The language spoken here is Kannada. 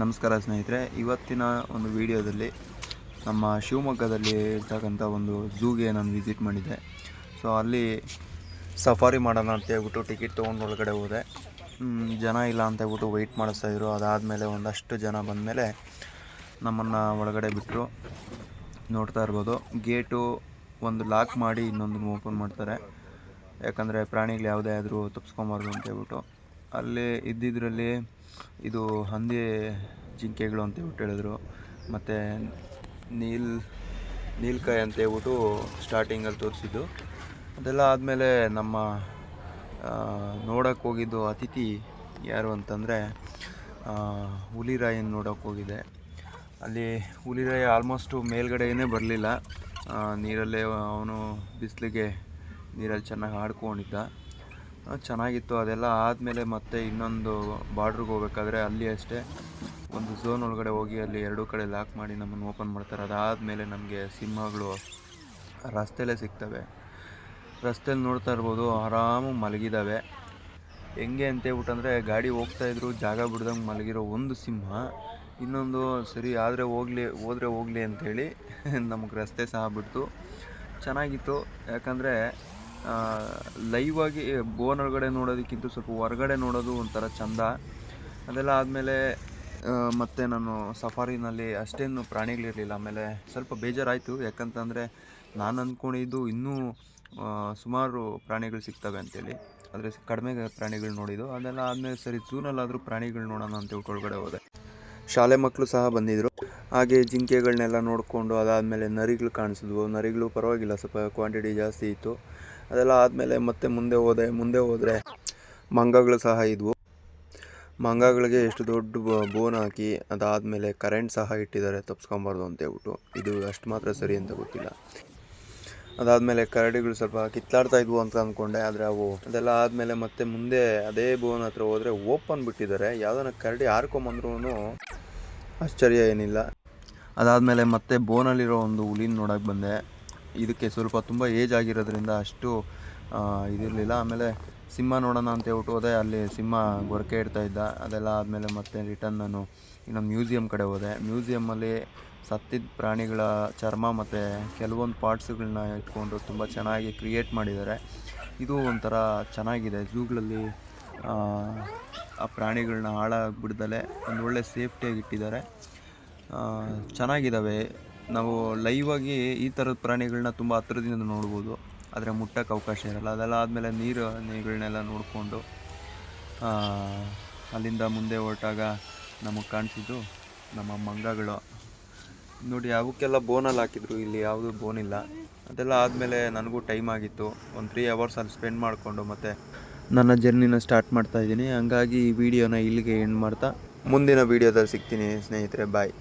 ನಮಸ್ಕಾರ ಸ್ನೇಹಿತರೆ, ಇವತ್ತಿನ ಒಂದು ವಿಡಿಯೋದಲ್ಲಿ ನಮ್ಮ ಶಿವಮೊಗ್ಗದಲ್ಲಿ ಇರ್ತಕ್ಕಂಥ ಒಂದು ಝೂಗೆ ನಾನು ವಿಸಿಟ್ ಮಾಡಿದ್ದೆ. ಸೊ, ಅಲ್ಲಿ ಸಫಾರಿ ಮಾಡೋಣ ಅಂತ ಹೇಳ್ಬಿಟ್ಟು ಟಿಕೆಟ್ ತೊಗೊಂಡು ಒಳಗಡೆ ಹೋದೆ. ಜನ ಇಲ್ಲ ಅಂತ ಹೇಳ್ಬಿಟ್ಟು ವೆಯ್ಟ್ ಮಾಡಿಸ್ತಾಯಿದ್ರು ಅದಾದಮೇಲೆ ಒಂದಷ್ಟು ಜನ ಬಂದಮೇಲೆ ನಮ್ಮನ್ನು ಒಳಗಡೆ ಬಿಟ್ಟರು ನೋಡ್ತಾ ಇರ್ಬೋದು, ಗೇಟು ಒಂದು ಲಾಕ್ ಮಾಡಿ ಇನ್ನೊಂದನ್ನು ಓಪನ್ ಮಾಡ್ತಾರೆ. ಯಾಕಂದರೆ ಪ್ರಾಣಿಗಳು ಯಾವುದೇ ಆದರೂ ತಪ್ಪಿಸ್ಕೊಬಾರ್ದು ಅಂತ ಹೇಳ್ಬಿಟ್ಟು. ಅಲ್ಲಿ ಇದ್ದಿದ್ರಲ್ಲಿ ಇದು ಹಂದಿ ಜಿಂಕೆಗಳು ಅಂತ ಹೇಳ್ಬಿಟ್ಟು ಹೇಳಿದ್ರು. ಮತ್ತು ನೀಲ್, ನೀಲ್ಕಾಯಿ ಅಂತ ಹೇಳ್ಬಿಟ್ಟು ಸ್ಟಾರ್ಟಿಂಗಲ್ಲಿ ತೋರಿಸಿದ್ದು. ಅದೆಲ್ಲ ಆದಮೇಲೆ ನಮ್ಮ ನೋಡಕ್ಕೆ ಹೋಗಿದ್ದು ಅತಿಥಿ ಯಾರು ಅಂತಂದರೆ ಹುಲಿರಾಯನ್ ನೋಡಕ್ಕೆ ಹೋಗಿದೆ ಅಲ್ಲಿ ಹುಲಿರಾಯ ಆಲ್ಮೋಸ್ಟು ಮೇಲ್ಗಡೆಯೇ ಬರಲಿಲ್ಲ. ನೀರಲ್ಲೇ ಅವನು ಬಿಸಿಲಿಗೆ ನೀರಲ್ಲಿ ಚೆನ್ನಾಗಿ ಆಡ್ಕೊಂಡಿದ್ದ. ಚೆನ್ನಾಗಿತ್ತು. ಅದೆಲ್ಲ ಆದಮೇಲೆ ಮತ್ತೆ ಇನ್ನೊಂದು ಬಾರ್ಡ್ರಿಗೆ ಹೋಗ್ಬೇಕಾದ್ರೆ ಅಲ್ಲಿ ಅಷ್ಟೇ. ಒಂದು ಝೋನ್ ಒಳಗಡೆ ಹೋಗಿ ಅಲ್ಲಿ ಎರಡೂ ಕಡೆ ಲಾಕ್ ಮಾಡಿ ನಮ್ಮನ್ನು ಓಪನ್ ಮಾಡ್ತಾರೆ. ಅದಾದಮೇಲೆ ನಮಗೆ ಸಿಂಹಗಳು ರಸ್ತೆಯಲ್ಲೇ ಸಿಗ್ತವೆ. ರಸ್ತೆಯಲ್ಲಿ ನೋಡ್ತಾ ಇರ್ಬೋದು, ಆರಾಮು ಮಲಗಿದ್ದಾವೆ ಹೆಂಗೆ ಅಂತ ಹೇಳ್ಬಿಟ್ಟಂದರೆ ಗಾಡಿ ಹೋಗ್ತಾಯಿದ್ರು ಜಾಗ ಬಿಡ್ದಂಗೆ ಮಲಗಿರೋ ಒಂದು ಸಿಂಹ. ಇನ್ನೊಂದು ಸರಿ ಆದರೆ ಹೋಗಲಿ, ಹೋದರೆ ಹೋಗಲಿ ಅಂಥೇಳಿ ನಮಗೆ ರಸ್ತೆ ಸಹ ಬಿಡ್ತು. ಚೆನ್ನಾಗಿತ್ತು. ಯಾಕಂದರೆ ಲೈವ್ ಆಗಿ ಬೋನ್ ಒಳಗಡೆ ನೋಡೋದಕ್ಕಿಂತ ಸ್ವಲ್ಪ ಹೊರಗಡೆ ನೋಡೋದು ಒಂಥರ ಚಂದ. ಅದೆಲ್ಲ ಆದಮೇಲೆ ಮತ್ತೆ ನಾನು ಸಫಾರಿನಲ್ಲಿ ಅಷ್ಟೇನು ಪ್ರಾಣಿಗಳಿರಲಿಲ್ಲ. ಆಮೇಲೆ ಸ್ವಲ್ಪ ಬೇಜಾರಾಯಿತು. ಯಾಕಂತಂದರೆ ನಾನು ಅಂದ್ಕೊಂಡಿದ್ದು ಇನ್ನೂ ಸುಮಾರು ಪ್ರಾಣಿಗಳು ಸಿಗ್ತವೆ ಅಂತೇಳಿ. ಆದರೆ ಕಡಿಮೆ ಪ್ರಾಣಿಗಳು ನೋಡಿದ್ದು. ಅದೆಲ್ಲ ಆದಮೇಲೆ ಸರಿ ಜೂನಲ್ಲಾದರೂ ಪ್ರಾಣಿಗಳು ನೋಡೋಣ ಅಂತ ಒಳಗಡೆ ಹೋದೆ. ಶಾಲೆ ಮಕ್ಕಳು ಸಹ ಬಂದಿದ್ದರು ಹಾಗೆ ಜಿಂಕೆಗಳನ್ನೆಲ್ಲ ನೋಡಿಕೊಂಡು ಅದಾದಮೇಲೆ ನರಿಗಳು ಕಾಣಿಸಿದ್ವು. ನರಿಗಳು ಪರವಾಗಿಲ್ಲ. ಸ್ವಲ್ಪ ಕ್ವಾಂಟಿಟಿ ಜಾಸ್ತಿ ಇತ್ತು. ಅದೆಲ್ಲ ಆದಮೇಲೆ ಮತ್ತೆ ಮುಂದೆ ಹೋದೆ, ಮುಂದೆ ಹೋದರೆ ಮಂಗಗಳು ಸಹ ಇದ್ವು. ಮಂಗಗಳಿಗೆ ಎಷ್ಟು ದೊಡ್ಡ ಬೋನ್ ಹಾಕಿ ಅದಾದಮೇಲೆ ಕರೆಂಟ್ ಸಹ ಇಟ್ಟಿದ್ದಾರೆ, ತಪ್ಸ್ಕೊಬಾರ್ದು ಅಂತ ಹೇಳ್ಬಿಟ್ಟು. ಇದು ಅಷ್ಟು ಮಾತ್ರ ಸರಿ ಅಂತ ಗೊತ್ತಿಲ್ಲ. ಅದಾದಮೇಲೆ ಕರಡಿಗಳು ಸ್ವಲ್ಪ ಕಿತ್ತಾಡ್ತಾ ಇದ್ವು ಅಂತ ಅಂದ್ಕೊಂಡೆ ಆದರೆ ಅವು ಅದೆಲ್ಲ ಆದಮೇಲೆ ಮತ್ತೆ ಮುಂದೆ ಅದೇ ಬೋನ್ ಹತ್ರ ಹೋದರೆ ಓಪನ್ ಬಿಟ್ಟಿದ್ದಾರೆ. ಯಾವುದನ್ನ ಕರಡಿ ಹಾರ್ಕೊಂಬಂದ್ರೂ ಆಶ್ಚರ್ಯ ಏನಿಲ್ಲ. ಅದಾದಮೇಲೆ ಮತ್ತೆ ಬೋನಲ್ಲಿರೋ ಒಂದು ಹುಲಿನ ನೋಡೋಕೆ ಬಂದೆ. ಇದಕ್ಕೆ ಸ್ವಲ್ಪ ತುಂಬ ಏಜ್ ಆಗಿರೋದ್ರಿಂದ ಅಷ್ಟು ಇದಿರಲಿಲ್ಲ. ಆಮೇಲೆ ಸಿಂಹ ನೋಡೋಣ ಅಂತ ಹೇಳ್ಬಿಟ್ಟು ಹೋದೆ. ಅಲ್ಲಿ ಸಿಂಹ ಗೊರಕೆ ಇಡ್ತಾ ಇದ್ದ. ಅದೆಲ್ಲ ಆದಮೇಲೆ ಮತ್ತೆ ರಿಟರ್ನ್ ನಾನು ಇನ್ನೊಂದು ಮ್ಯೂಸಿಯಂ ಕಡೆ ಹೋದೆ. ಮ್ಯೂಸಿಯಮ್ಮಲ್ಲಿ ಸತ್ತಿದ್ದ ಪ್ರಾಣಿಗಳ ಚರ್ಮ ಮತ್ತು ಕೆಲವೊಂದು ಪಾರ್ಟ್ಸ್ಗಳನ್ನ ಇಟ್ಕೊಂಡು ತುಂಬ ಚೆನ್ನಾಗಿ ಕ್ರಿಯೇಟ್ ಮಾಡಿದ್ದಾರೆ. ಇದು ಒಂಥರ ಚೆನ್ನಾಗಿದೆ. ಝೂಗಳಲ್ಲಿ ಆ ಪ್ರಾಣಿಗಳನ್ನ ಹಾಳಾಗ್ಬಿಡ್ದಲೆ ಒಂದು ಒಳ್ಳೆ ಸೇಫ್ಟಿಯಾಗಿ ಇಟ್ಟಿದ್ದಾರೆ ಚೆನ್ನಾಗಿದ್ದಾವೆ ನಾವು ಲೈವ್ ಆಗಿ ಈ ಥರದ ಪ್ರಾಣಿಗಳನ್ನ ತುಂಬ ಹತ್ತಿರದಿಂದ ನೋಡ್ಬೋದು. ಆದರೆ ಮುಟ್ಟಕ್ಕೆ ಅವಕಾಶ ಇರಲ್ಲ. ಅದೆಲ್ಲ ಆದಮೇಲೆ ನೀರು ನೀರುಗಳನ್ನೆಲ್ಲ ನೋಡಿಕೊಂಡು ಅಲ್ಲಿಂದ ಮುಂದೆ ಹೊರಟಾಗ ನಮಗೆ ಕಾಣಿಸಿದ್ದು ನಮ್ಮ ಮಂಗಗಳು. ನೋಡಿ, ಅವಕ್ಕೆಲ್ಲ ಬೋನಲ್ಲಿ ಹಾಕಿದ್ರು. ಇಲ್ಲಿ ಯಾವುದು ಬೋನ್ ಇಲ್ಲ. ಅದೆಲ್ಲ ಆದಮೇಲೆ ನನಗೂ ಟೈಮ್ ಆಗಿತ್ತು. ಒಂದು ತ್ರೀ ಅವರ್ಸ್ ಅಲ್ಲಿ ಸ್ಪೆಂಡ್ ಮಾಡಿಕೊಂಡು ಮತ್ತು ನನ್ನ ಜರ್ನಿನ ಸ್ಟಾರ್ಟ್ ಮಾಡ್ತಾ ಇದ್ದೀನಿ. ಹಂಗಾಗಿ ಈ ವಿಡಿಯೋನ ಇಲ್ಲಿಗೆ ಎಂಡ್ ಮಾಡ್ತಾ, ಮುಂದಿನ ವಿಡಿಯೋದಲ್ಲಿ ಸಿಗ್ತೀನಿ ಸ್ನೇಹಿತರೆ. ಬಾಯ್